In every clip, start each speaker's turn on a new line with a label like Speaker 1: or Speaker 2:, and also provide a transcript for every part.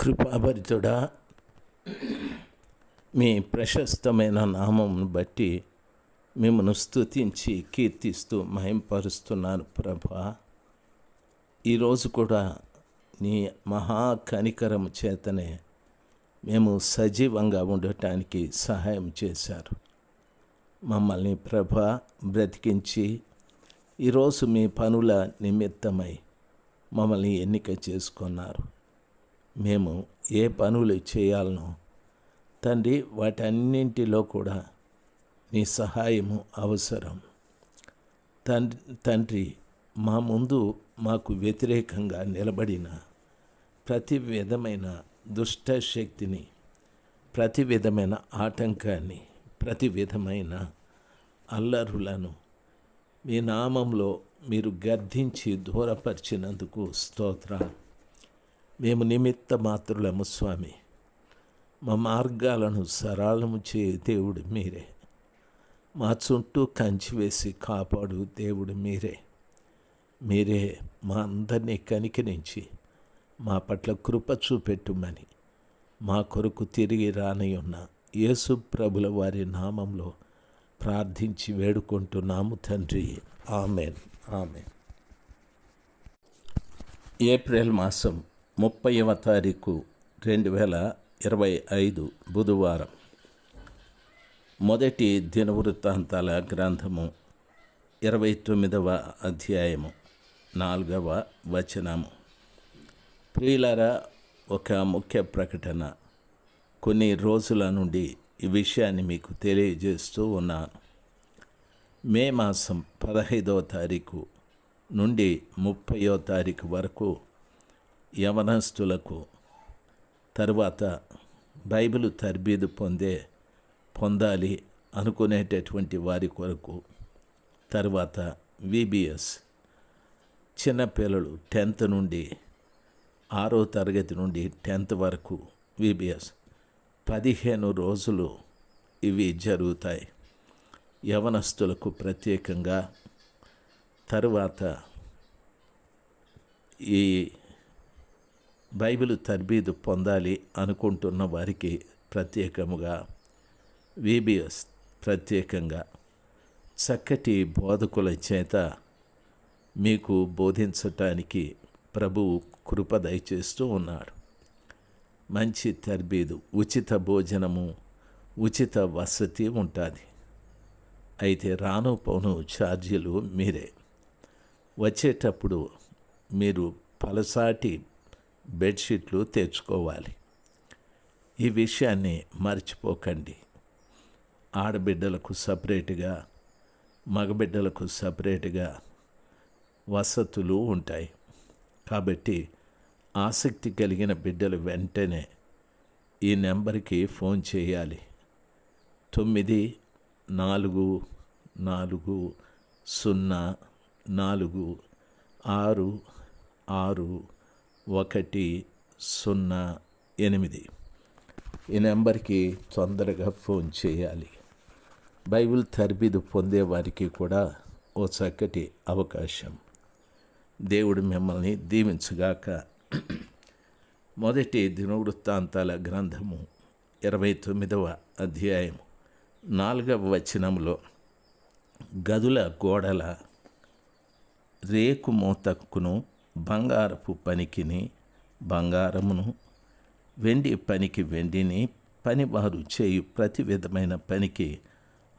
Speaker 1: కృపాభరితుడా. మీ ప్రశస్తమైన నామమును బట్టి మిమ్మను స్తుతించి కీర్తిస్తూ మహింపరుస్తున్నాను ప్రభా. ఈరోజు కూడా నీ మహా కనికరము చేతనే మేము సజీవంగా ఉండటానికి సహాయం చేశారు. మమ్మల్ని ప్రభ బ్రతికించి ఈరోజు మీ పనుల నిమిత్తమై మమ్మల్ని ఎన్నిక చేసుకున్నారు. మేము ఏ పనులు చేయాలనో తండ్రి వాటన్నింటిలో కూడా నీ సహాయము అవసరం. తండ్రి తండ్రి మా ముందు మాకు వ్యతిరేకంగా నిలబడిన ప్రతి విధమైన దుష్ట శక్తిని ప్రతి విధమైన ఆటంకాన్ని ప్రతి విధమైన అల్లరులను మీ నామంలో మీరు గర్ధించి దూరపరిచినందుకు స్తోత్రాలు. మేము నిమిత్త మాత్రులము స్వామి. మా మార్గాలను సరళము చే దేవుడు మీరే. మా చుట్టూ కంచి వేసి కాపాడు దేవుడు మీరే. మీరే మా అందరినీ కనికరించి మా పట్ల కృప చూపెట్టుమని మా కొరకు తిరిగి రాని ఉన్న యేసు ప్రభుల వారి నామంలో ప్రార్థించి వేడుకుంటున్నాము తండ్రి. ఆమెన్. ఆమెన్. ఏప్రిల్ మాసం ముప్పైవ తారీఖు రెండు వేల ఇరవై ఐదు బుధవారం. మొదటి దినవృత్తాంతాల గ్రంథము ఇరవై తొమ్మిదవ అధ్యాయము నాలుగవ వచనము. ప్రియులారా ఒక ముఖ్య ప్రకటన కొన్ని రోజుల నుండి ఈ విషయాన్ని మీకు తెలియజేస్తూ ఉన్నాను. మే మాసం పదహైదవ తారీఖు నుండి ముప్పయో తారీఖు వరకు యవనస్తులకు తరువాత బైబిల్ తర్బీదు పొందే పొందాలి అనుకునేటటువంటి వారి కొరకు తర్వాత విబిఎస్ చిన్నపిల్లలు టెన్త్ నుండి ఆరో తరగతి నుండి టెన్త్ వరకు విబిఎస్ పదిహేను రోజులు ఇవి జరుగుతాయి. యవనస్తులకు ప్రత్యేకంగా తరువాత ఈ బైబిల్ తర్బీదు పొందాలి అనుకుంటున్న వారికి ప్రత్యేకముగా విబిఎస్ ప్రత్యేకంగా చక్కటి బోధకుల చేత మీకు బోధించటానికి ప్రభువు కృప దయచేస్తూ ఉన్నాడు మంచి తర్బీదు ఉచిత భోజనము ఉచిత వసతి ఉంటుంది. అయితే రాను పోను ఛార్జీలు మీరే. వచ్చేటప్పుడు మీరు పలసాటి బెడ్షీట్లు తెచ్చుకోవాలి. ఈ విషయాన్ని మర్చిపోకండి. ఆడబిడ్డలకు సపరేట్గా మగబిడ్డలకు సపరేట్గా వసతులు ఉంటాయి. కాబట్టి ఆసక్తి కలిగిన బిడ్డలు వెంటనే ఈ నెంబర్కి ఫోన్ చేయాలి. తొమ్మిది నాలుగు నాలుగు సున్నా నాలుగు ఆరు ఆరు ఒకటి సున్నా ఎనిమిది. ఈ నెంబర్కి తొందరగా ఫోన్ చేయాలి. బైబిల్ తర్బీదు పొందేవారికి కూడా ఓ చక్కటి అవకాశం. దేవుడు మిమ్మల్ని దీవించుగాక. మొదటి దినవృత్తాంతాల గ్రంథము ఇరవై తొమ్మిదవ అధ్యాయం నాలుగవ వచనంలో గదుల గోడల రేకు మూతకును బంగారపు పనికిని బంగారమును వెండి పనికి వెండిని పనివారు చేయు ప్రతి విధమైన పనికి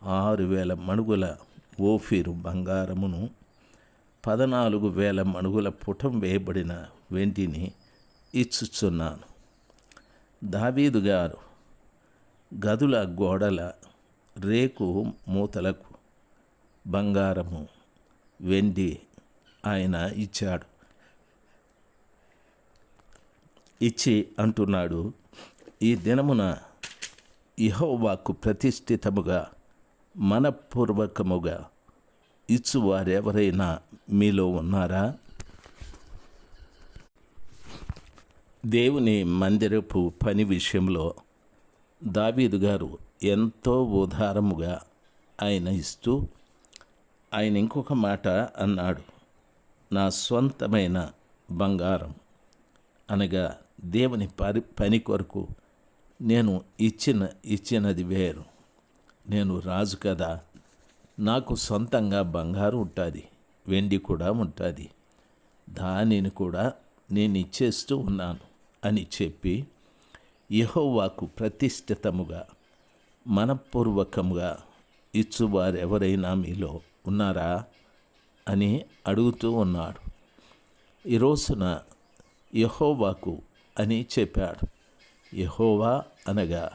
Speaker 1: ఆరు వేల మణుగుల ఓఫీరు బంగారమును పద్నాలుగు వేల మణుగుల పుటం వేయబడిన వెండిని ఇచ్చుచున్నాను. దావీదు గారు గదుల గోడల రేకు మూతలకు బంగారము వెండి ఆయన ఇచ్చాడు. ఇచ్చి అంటున్నాడు ఈ దినమున ఇహోవాకు ప్రతిష్ఠితముగా మనపూర్వకముగా ఇచ్చువారెవరైనా మీలో ఉన్నారా? దేవుని మందిరపు పని విషయంలో దావీదు గారు ఎంతో ఉదారముగా ఆయన ఇస్తూ ఆయన ఇంకొక మాట అన్నాడు నా స్వంతమైన బంగారం అనగా దేవుని పరి పని కొరకు నేను ఇచ్చిన ఇచ్చినది వేరు. నేను రాజు కదా నాకు సొంతంగా బంగారు ఉంటుంది వెండి కూడా ఉంటుంది. దానిని కూడా నేను ఇచ్చేస్తూ ఉన్నాను అని చెప్పి యహోవాకు ప్రతిష్ఠితముగా మనపూర్వకముగా ఇచ్చువారెవరైనా మీలో ఉన్నారా అని అడుగుతూ ఉన్నాడు. ఈ రోజున యహోవాకు అని చెప్పాడు. యహోవా అనగా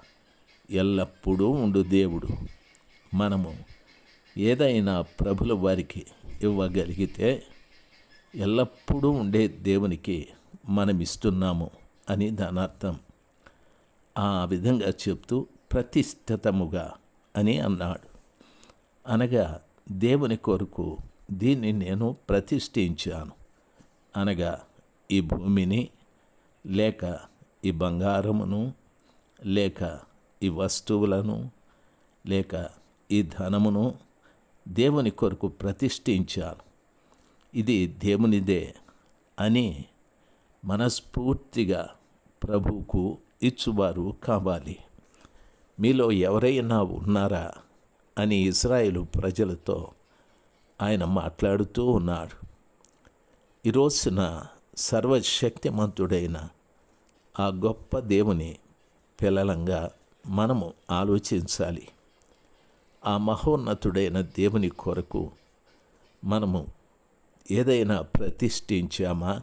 Speaker 1: ఎల్లప్పుడూ ఉండు దేవుడు. మనము ఏదైనా ప్రభుల వారికి ఇవ్వగలిగితే ఎల్లప్పుడూ ఉండే దేవునికి మనం ఇస్తున్నాము అని దాని అర్థం ఆ విధంగా చెప్తూ ప్రతిష్ఠితముగా అని అన్నాడు. అనగా దేవుని కొరకు దీన్ని నేను ప్రతిష్ఠించాను. అనగా ఈ భూమిని లేక ఈ బంగారమును లేక ఈ వస్తువులను లేక ఈ ధనమును దేవుని కొరకు ప్రతిష్ఠించాను. ఇది దేవునిదే అని మనస్ఫూర్తిగా ప్రభువుకు ఇచ్చువారు కావాలి. మీలో ఎవరైనా ఉన్నారా అని ఇస్రాయేలు ప్రజలతో ఆయన మాట్లాడుతూ ఉన్నాడు. ఈరోజున సర్వశక్తిమంతుడైన ఆ గొప్ప దేవుని పిల్లలంగా మనము ఆలోచించాలి. ఆ మహోన్నతుడైన దేవుని కొరకు మనము ఏదైనా ప్రతిష్ఠించామా?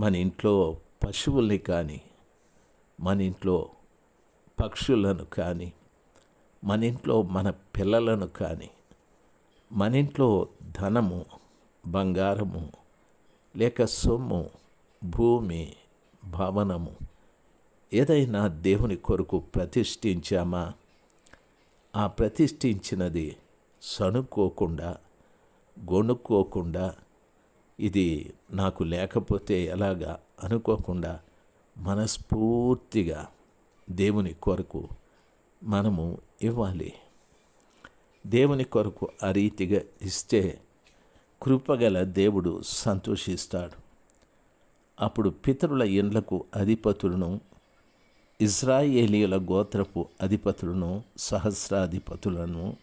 Speaker 1: మన ఇంట్లో పశువుల్ని కానీ మన ఇంట్లో పక్షులను కానీ మన ఇంట్లో మన పిల్లలను కానీ మన ఇంట్లో ధనము బంగారము లేక సొమ్ము భూమి భవనము ఏదైనా దేవుని కొరకు ప్రతిష్ఠించామా? ఆ ప్రతిష్ఠించినది సణుక్కోకుండా గొణుక్కోకుండా ఇది నాకు లేకపోతే ఎలాగా అనుకోకుండా మనస్ఫూర్తిగా దేవుని కొరకు మనము ఇవ్వాలి. దేవుని కొరకు ఆ రీతిగా ఇస్తే కృపగల దేవుడు సంతోషిస్తాడు. అప్పుడు పితరుల ఇండ్లకు అధిపతులను ఇజ్రాయేలీల గోత్రపు అధిపతులను సహస్రాధిపతులను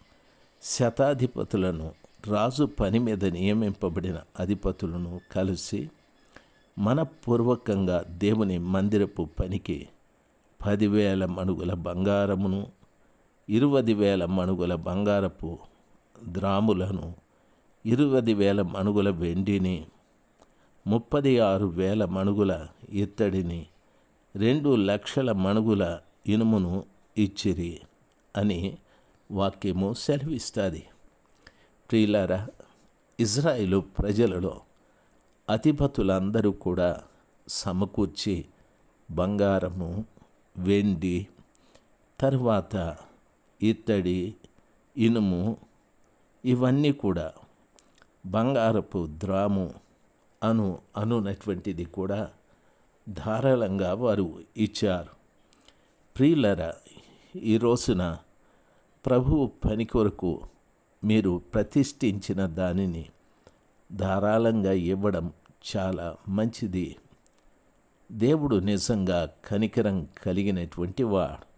Speaker 1: శతాధిపతులను రాజు పని మీద నియమింపబడిన అధిపతులను కలిసి మనపూర్వకంగా దేవుని మందిరపు పనికి పదివేల మణుగుల బంగారమును ఇరువది వేల మణుగుల బంగారపు ద్రాములను ఇరువది వేల మణుగుల వెండిని ముప్పది ఆరు వేల మణుగుల ఇత్తడిని రెండు లక్షల మణుగుల ఇనుమును ఇచ్చిరి అని వాక్యము సెలవిస్తుంది. ప్రియులారా ఇజ్రాయిలు ప్రజలలో అధిపతులందరూ కూడా సమకూర్చి బంగారము వెండి తర్వాత ఇత్తడి ఇనుము ఇవన్నీ కూడా బంగారపు ద్రాము అను అనునటువంటిది కూడా ధారాళంగా వారు ఇచ్చారు. ప్రియులర ఈ రోజున ప్రభువు పని కొరకు మీరు ప్రతిష్ఠించిన దానిని ధారాళంగా ఇవ్వడం చాలా మంచిది. దేవుడు నిజంగా కనికరం కలిగినటువంటి వాడు.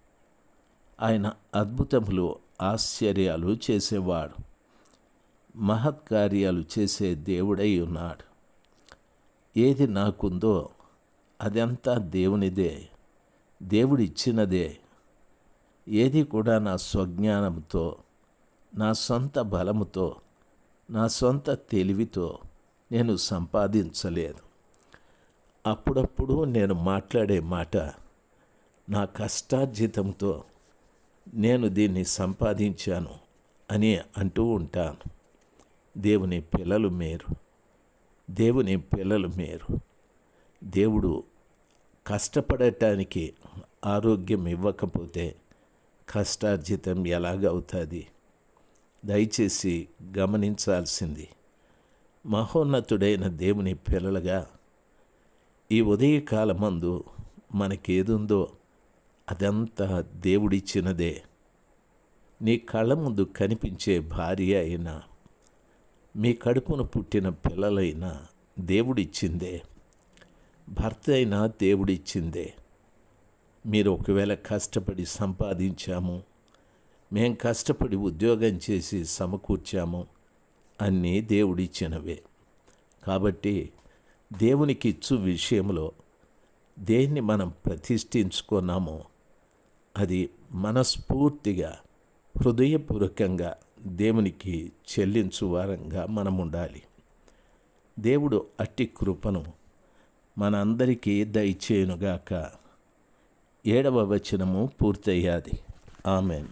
Speaker 1: ఆయన అద్భుతములు ఆశ్చర్యాలు చేసేవాడు. మహత్కార్యాలు చేసే దేవుడై ఉన్నాడు. ఏది నాకుందో అదంతా దేవునిదే దేవుడిచ్చినదే. ఏది కూడా నా స్వజ్ఞానంతో నా సొంత బలముతో నా సొంత తెలివితో నేను సంపాదించలేదు. అప్పుడప్పుడు నేను మాట్లాడే మాట నా కష్టార్జితంతో నేను దీన్ని సంపాదించాను అని అంటూ ఉంటాను. దేవుని పిల్లలు మేరు. దేవుని పిల్లలు మేరు. దేవుడు కష్టపడటానికి ఆరోగ్యం ఇవ్వకపోతే కష్టార్జితం ఎలాగవుతుంది? దయచేసి గమనించాల్సింది. మహోన్నతుడైన దేవుని పిల్లలుగా ఈ ఉదయకాలమందు మనకేదుందో అదంతా దేవుడిచ్చినదే. నీ కళ్ళ ముందు కనిపించే భార్య అయినా మీ కడుపున పుట్టిన పిల్లలైనా దేవుడిచ్చిందే. భర్త అయినా దేవుడిచ్చిందే. మీరు ఒకవేళ కష్టపడి సంపాదించాము మేం కష్టపడి ఉద్యోగం చేసి సమకూర్చాము అన్నీ దేవుడిచ్చినవే. కాబట్టి దేవునికి ఇచ్చు విషయంలో దేన్ని మనం ప్రతిష్ఠించుకున్నామో అది మనస్ఫూర్తిగా హృదయపూర్వకంగా దేవునికి చెల్లించు వారంగా మనం ఉండాలి దేవుడు అట్టి కృపను మనందరికీ దయచేయునుగాక. ఏడవ వచనము పూర్తయ్యాది. ఆమెన్.